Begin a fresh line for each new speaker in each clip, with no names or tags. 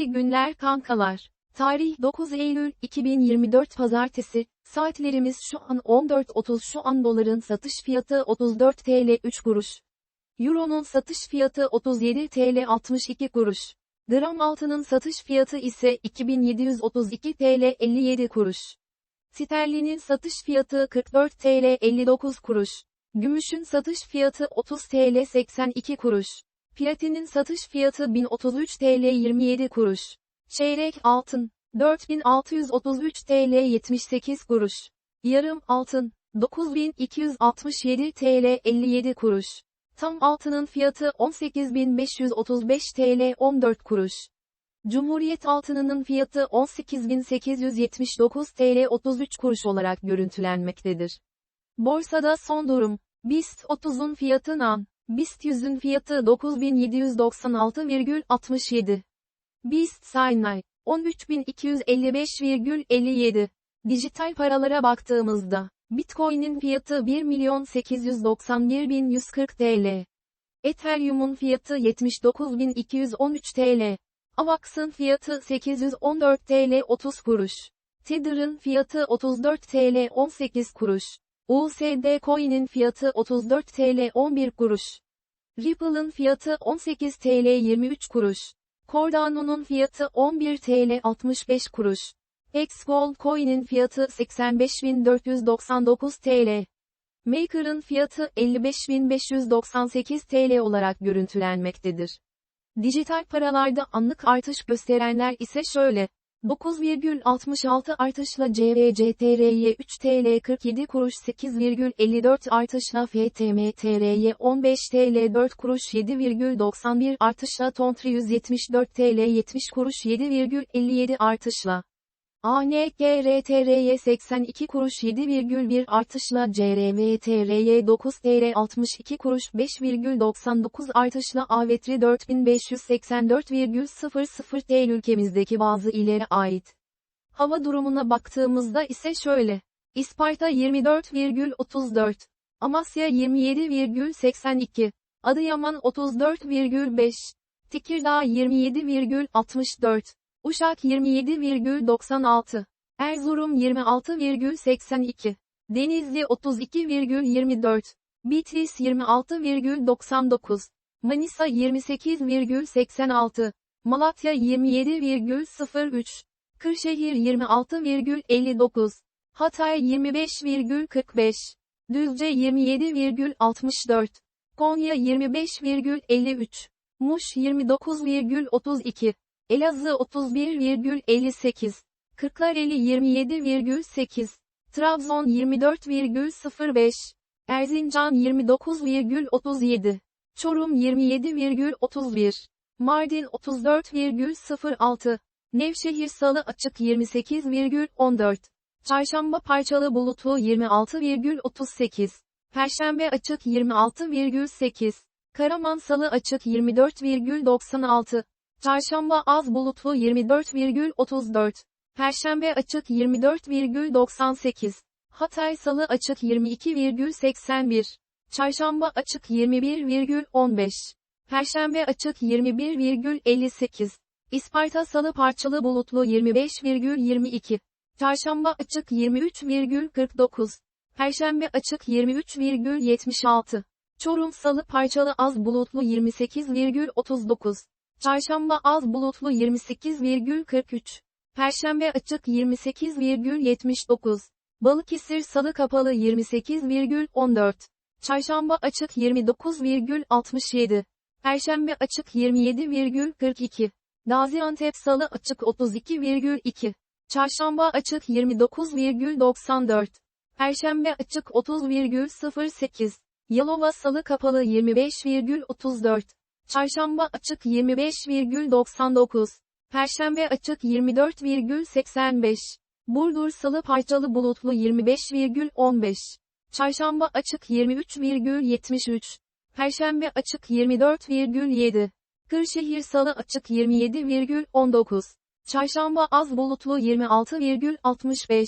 İyi günler kankalar. Tarih 9 Eylül 2024 Pazartesi. Saatlerimiz şu an 14.30 şu an doların satış fiyatı 34 TL 3 kuruş. Euro'nun satış fiyatı 37 TL 62 kuruş. Gram altının satış fiyatı ise 2732 TL 57 kuruş. Sterlinin satış fiyatı 44 TL 59 kuruş. Gümüşün satış fiyatı 30 TL 82 kuruş. Platinin satış fiyatı 1033 TL 27 kuruş. Çeyrek altın 4633 TL 78 kuruş. Yarım altın 9267 TL 57 kuruş. Tam altının fiyatı 18535 TL 14 kuruş. Cumhuriyet altınının fiyatı 18879 TL 33 kuruş olarak görüntülenmektedir. Borsada son durum. BIST 30'un fiyatı NAN. BIST 100'ün fiyatı 9796,67. BIST Saynay 13255,57. Dijital paralara baktığımızda, Bitcoin'in fiyatı 1.891.140 TL. Ethereum'un fiyatı 79.213 TL. Avax'ın fiyatı 814 TL 30 kuruş. Tether'ın fiyatı 34 TL 18 kuruş. USD Coin'in fiyatı 34 TL 11 kuruş. Ripple'ın fiyatı 18 TL 23 kuruş. Cardano'nun fiyatı 11 TL 65 kuruş. Xgold Coin'in fiyatı 85.499 TL. Maker'ın fiyatı 55.598 TL olarak görüntülenmektedir. Dijital paralarda anlık artış gösterenler ise şöyle. 9,66 artışla CVCTR'ye 3 TL 47 kuruş 8,54 artışla FTMTR'ye 15 TL 4 kuruş 7,91 artışla Tontri 174 TL 70 kuruş 7,57 artışla ANGRTR'ye 82 kuruş 7,1 artışla CRVTR'ye 9 TL 62 kuruş 5,99 artışla Avetri 4584,00 TL ülkemizdeki bazı ilere ait. Hava durumuna baktığımızda ise şöyle. İsparta 24,34. Amasya 27,82. Adıyaman 34,5. Tekirdağ 27,64. Uşak 27,96. Erzurum 26,82. Denizli 32,24. Bitlis 26,99. Manisa 28,86. Malatya 27,03. Kırşehir 26,59. Hatay 25,45. Düzce 27,64. Konya 25,53. Muş 29,32. Elazığ 31,58. Kırklareli 27,8. Trabzon 24,05. Erzincan 29,37. Çorum 27,31. Mardin 34,06. Nevşehir Salı açık 28,14. Çarşamba parçalı bulutlu 26,38. Perşembe açık 26,8. Karaman Salı açık 24,96. Çarşamba az bulutlu 24,34. Perşembe açık 24,98. Hatay Salı açık 22,81. Çarşamba açık 21,15. Perşembe açık 21,58. İsparta Salı parçalı bulutlu 25,22. Çarşamba açık 23,49. Perşembe açık 23,76. Çorum Salı parçalı az bulutlu 28,39. Çarşamba az bulutlu 28,43. Perşembe açık 28,79. Balıkesir Salı kapalı 28,14. Çarşamba açık 29,67. Perşembe açık 27,42. Gaziantep Salı açık 32,2. Çarşamba açık 29,94. Perşembe açık 30,08. Yalova Salı kapalı 25,34. Çarşamba açık 25,99. Perşembe açık 24,85. Burdur Salı parçalı bulutlu 25,15. Çarşamba açık 23,73. Perşembe açık 24,7. Kırşehir Salı açık 27,19. Çarşamba az bulutlu 26,65.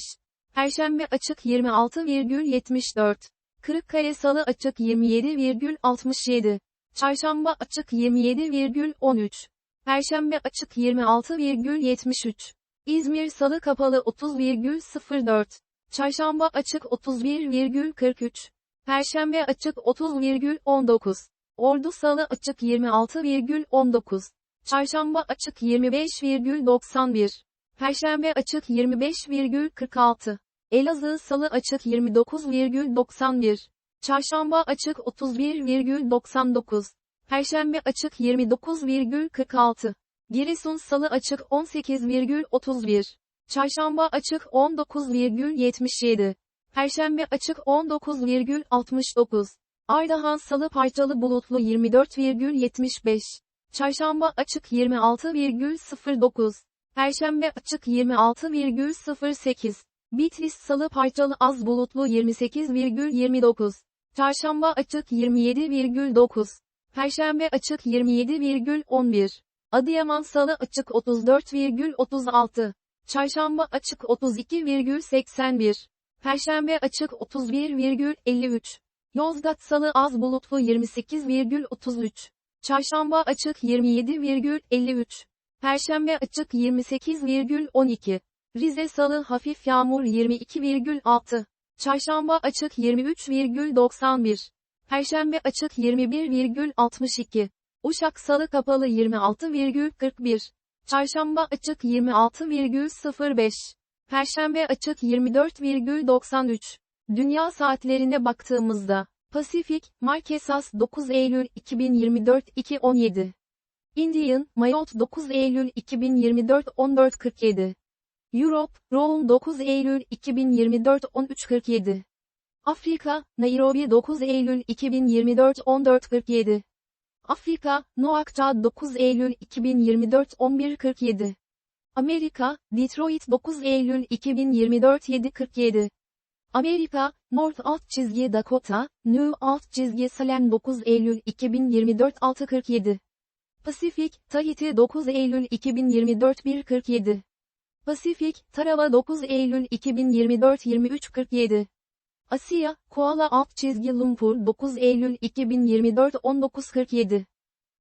Perşembe açık 26,74. Kırıkkale Salı açık 27,67. Çarşamba açık 27,13. Perşembe açık 26,73. İzmir Salı kapalı 30,04. Çarşamba açık 31,43. Perşembe açık 30,19. Ordu Salı açık 26,19. Çarşamba açık 25,91. Perşembe açık 25,46. Elazığ Salı açık 29,91. Çarşamba açık 31,99. Perşembe açık 29,46. Giresun Salı açık 18,31. Çarşamba açık 19,77. Perşembe açık 19,69. Ardahan Salı parçalı bulutlu 24,75. Çarşamba açık 26,09. Perşembe açık 26,08. Bitlis Salı parçalı az bulutlu 28,29. Çarşamba açık 27,9. Perşembe açık 27,11. Adıyaman Salı açık 34,36. Çarşamba açık 32,81. Perşembe açık 31,53. Yozgat Salı az bulutlu 28,33. Çarşamba açık 27,53. Perşembe açık 28,12. Rize Salı hafif yağmur 22,6. Çarşamba açık 23,91. Perşembe açık 21,62. Uşak Salı kapalı 26,41. Çarşamba açık 26,05. Perşembe açık 24,93. Dünya saatlerine baktığımızda, Pasifik, Marquesas 9 Eylül 2024 2.17. Indian, Mayot 9 Eylül 2024 14.47. Europe, Rome 9 Eylül 2024 13.47. Afrika, Nairobi 9 Eylül 2024 14.47. Afrika, Nouakchott 9 Eylül 2024 11.47. Amerika, Detroit 9 Eylül 2024 7.47. Amerika, North alt çizgi Dakota, New alt çizgi Salem 9 Eylül 2024 6.47. Pasifik, Tahiti 9 Eylül 2024 1.47. Pasifik, Tarawa 9 Eylül 2024 23.47. Asya, Kuala alt çizgi Lumpur 9 Eylül 2024 19.47.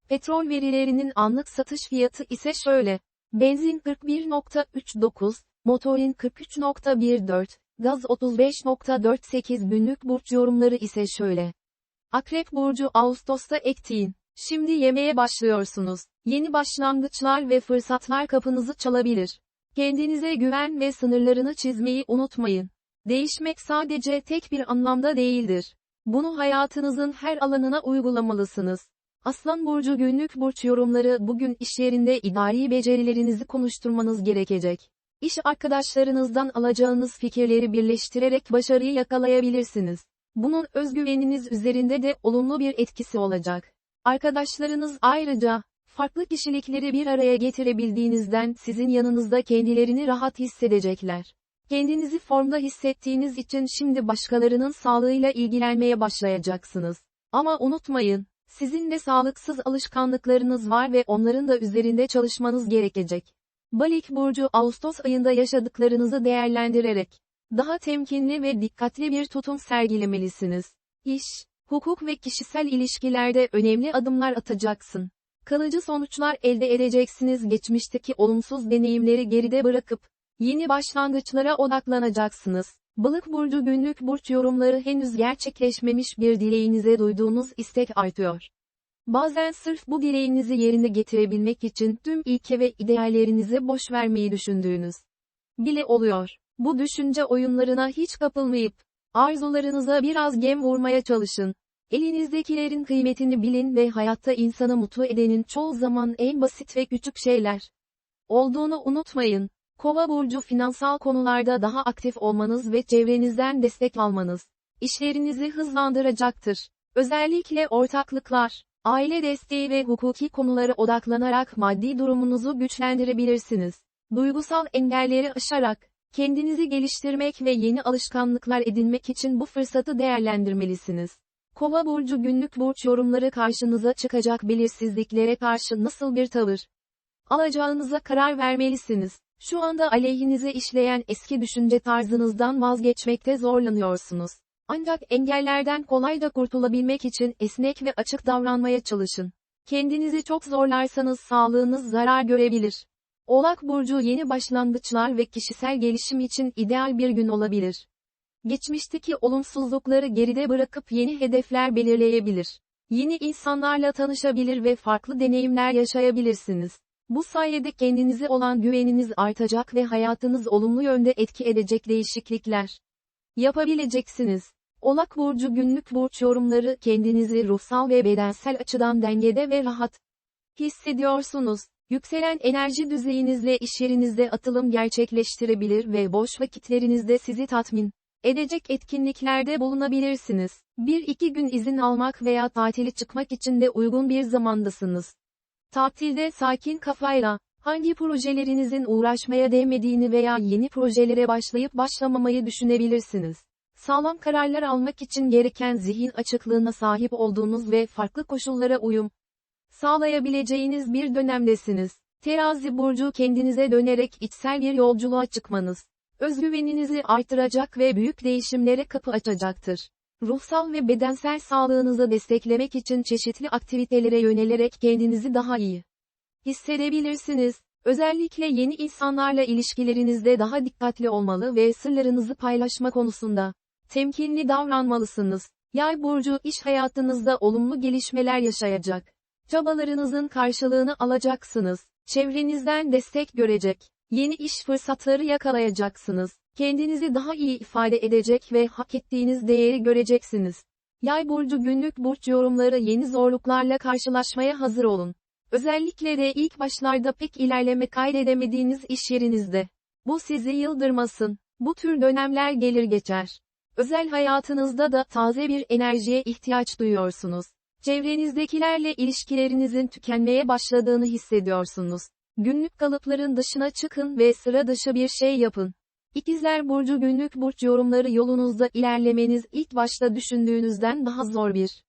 Petrol verilerinin anlık satış fiyatı ise şöyle. Benzin 41.39, motorin 43.14, gaz 35.48 günlük burç yorumları ise şöyle. Akrep burcu Ağustos'ta ektiğin. Şimdi yemeğe başlıyorsunuz. Yeni başlangıçlar ve fırsatlar kapınızı çalabilir. Kendinize güven ve sınırlarını çizmeyi unutmayın. Değişmek sadece tek bir anlamda değildir. Bunu hayatınızın her alanına uygulamalısınız. Aslan Burcu günlük burç yorumları bugün iş yerinde idari becerilerinizi konuşturmanız gerekecek. İş arkadaşlarınızdan alacağınız fikirleri birleştirerek başarıyı yakalayabilirsiniz. Bunun özgüveniniz üzerinde de olumlu bir etkisi olacak. Arkadaşlarınız ayrıca, farklı kişilikleri bir araya getirebildiğinizden sizin yanınızda kendilerini rahat hissedecekler. Kendinizi formda hissettiğiniz için şimdi başkalarının sağlığıyla ilgilenmeye başlayacaksınız. Ama unutmayın, sizin de sağlıksız alışkanlıklarınız var ve onların da üzerinde çalışmanız gerekecek. Balik burcu Ağustos ayında yaşadıklarınızı değerlendirerek daha temkinli ve dikkatli bir tutum sergilemelisiniz. İş, hukuk ve kişisel ilişkilerde önemli adımlar atacaksın. Kalıcı sonuçlar elde edeceksiniz geçmişteki olumsuz deneyimleri geride bırakıp yeni başlangıçlara odaklanacaksınız. Balık burcu günlük burç yorumları henüz gerçekleşmemiş bir dileğinize duyduğunuz istek artıyor. Bazen sırf bu dileğinizi yerine getirebilmek için tüm ilke ve ideallerinizi boş vermeyi düşündüğünüz bile oluyor. Bu düşünce oyunlarına hiç kapılmayıp, arzularınıza biraz gem vurmaya çalışın. Elinizdekilerin kıymetini bilin ve hayatta insanı mutlu edenin çoğu zaman en basit ve küçük şeyler olduğunu unutmayın. Kova burcu finansal konularda daha aktif olmanız ve çevrenizden destek almanız işlerinizi hızlandıracaktır. Özellikle ortaklıklar, aile desteği ve hukuki konulara odaklanarak maddi durumunuzu güçlendirebilirsiniz. Duygusal engelleri aşarak kendinizi geliştirmek ve yeni alışkanlıklar edinmek için bu fırsatı değerlendirmelisiniz. Kova burcu günlük burç yorumları karşınıza çıkacak belirsizliklere karşı nasıl bir tavır alacağınıza karar vermelisiniz. Şu anda aleyhinize işleyen eski düşünce tarzınızdan vazgeçmekte zorlanıyorsunuz. Ancak engellerden kolay da kurtulabilmek için esnek ve açık davranmaya çalışın. Kendinizi çok zorlarsanız sağlığınız zarar görebilir. Oğlak Burcu yeni başlangıçlar ve kişisel gelişim için ideal bir gün olabilir. Geçmişteki olumsuzlukları geride bırakıp yeni hedefler belirleyebilir. Yeni insanlarla tanışabilir ve farklı deneyimler yaşayabilirsiniz. Bu sayede kendinize olan güveniniz artacak ve hayatınız olumlu yönde etki edecek değişiklikler yapabileceksiniz. Oğlak Burcu günlük burç yorumları kendinizi ruhsal ve bedensel açıdan dengede ve rahat hissediyorsunuz. Yükselen enerji düzeyinizle iş yerinizde atılım gerçekleştirebilir ve boş vakitlerinizde sizi tatmin edecek etkinliklerde bulunabilirsiniz. Bir iki gün izin almak veya tatili çıkmak için de uygun bir zamandasınız. Tatilde sakin kafayla, hangi projelerinizin uğraşmaya değmediğini veya yeni projelere başlayıp başlamamayı düşünebilirsiniz. Sağlam kararlar almak için gereken zihin açıklığına sahip olduğunuz ve farklı koşullara uyum sağlayabileceğiniz bir dönemdesiniz. Terazi burcu kendinize dönerek içsel bir yolculuğa çıkmanız, özgüveninizi artıracak ve büyük değişimlere kapı açacaktır. Ruhsal ve bedensel sağlığınızı desteklemek için çeşitli aktivitelere yönelerek kendinizi daha iyi hissedebilirsiniz. Özellikle yeni insanlarla ilişkilerinizde daha dikkatli olmalı ve sırlarınızı paylaşma konusunda temkinli davranmalısınız. Yay burcu iş hayatınızda olumlu gelişmeler yaşayacak. Çabalarınızın karşılığını alacaksınız. Çevrenizden destek görecek. Yeni iş fırsatları yakalayacaksınız. Kendinizi daha iyi ifade edecek ve hak ettiğiniz değeri göreceksiniz. Yay burcu günlük burç yorumları yeni zorluklarla karşılaşmaya hazır olun. Özellikle de ilk başlarda pek ilerleme kaydedemediğiniz iş yerinizde. Bu sizi yıldırmasın. Bu tür dönemler gelir geçer. Özel hayatınızda da taze bir enerjiye ihtiyaç duyuyorsunuz. Çevrenizdekilerle ilişkilerinizin tükenmeye başladığını hissediyorsunuz. Günlük kalıpların dışına çıkın ve sıra dışı bir şey yapın. İkizler Burcu günlük burç yorumları yolunuzda ilerlemeniz ilk başta düşündüğünüzden daha zor bir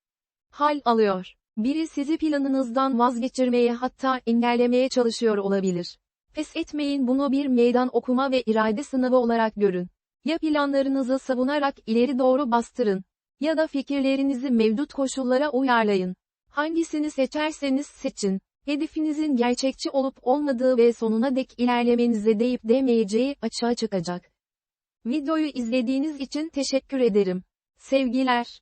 hal alıyor. Biri sizi planınızdan vazgeçirmeye hatta engellemeye çalışıyor olabilir. Pes etmeyin bunu bir meydan okuma ve irade sınavı olarak görün. Ya planlarınızı savunarak ileri doğru bastırın. Ya da fikirlerinizi mevcut koşullara uyarlayın. Hangisini seçerseniz seçin. Hedefinizin gerçekçi olup olmadığı ve sonuna dek ilerlemenize deyip demeyeceği açığa çıkacak. Videoyu izlediğiniz için teşekkür ederim. Sevgiler.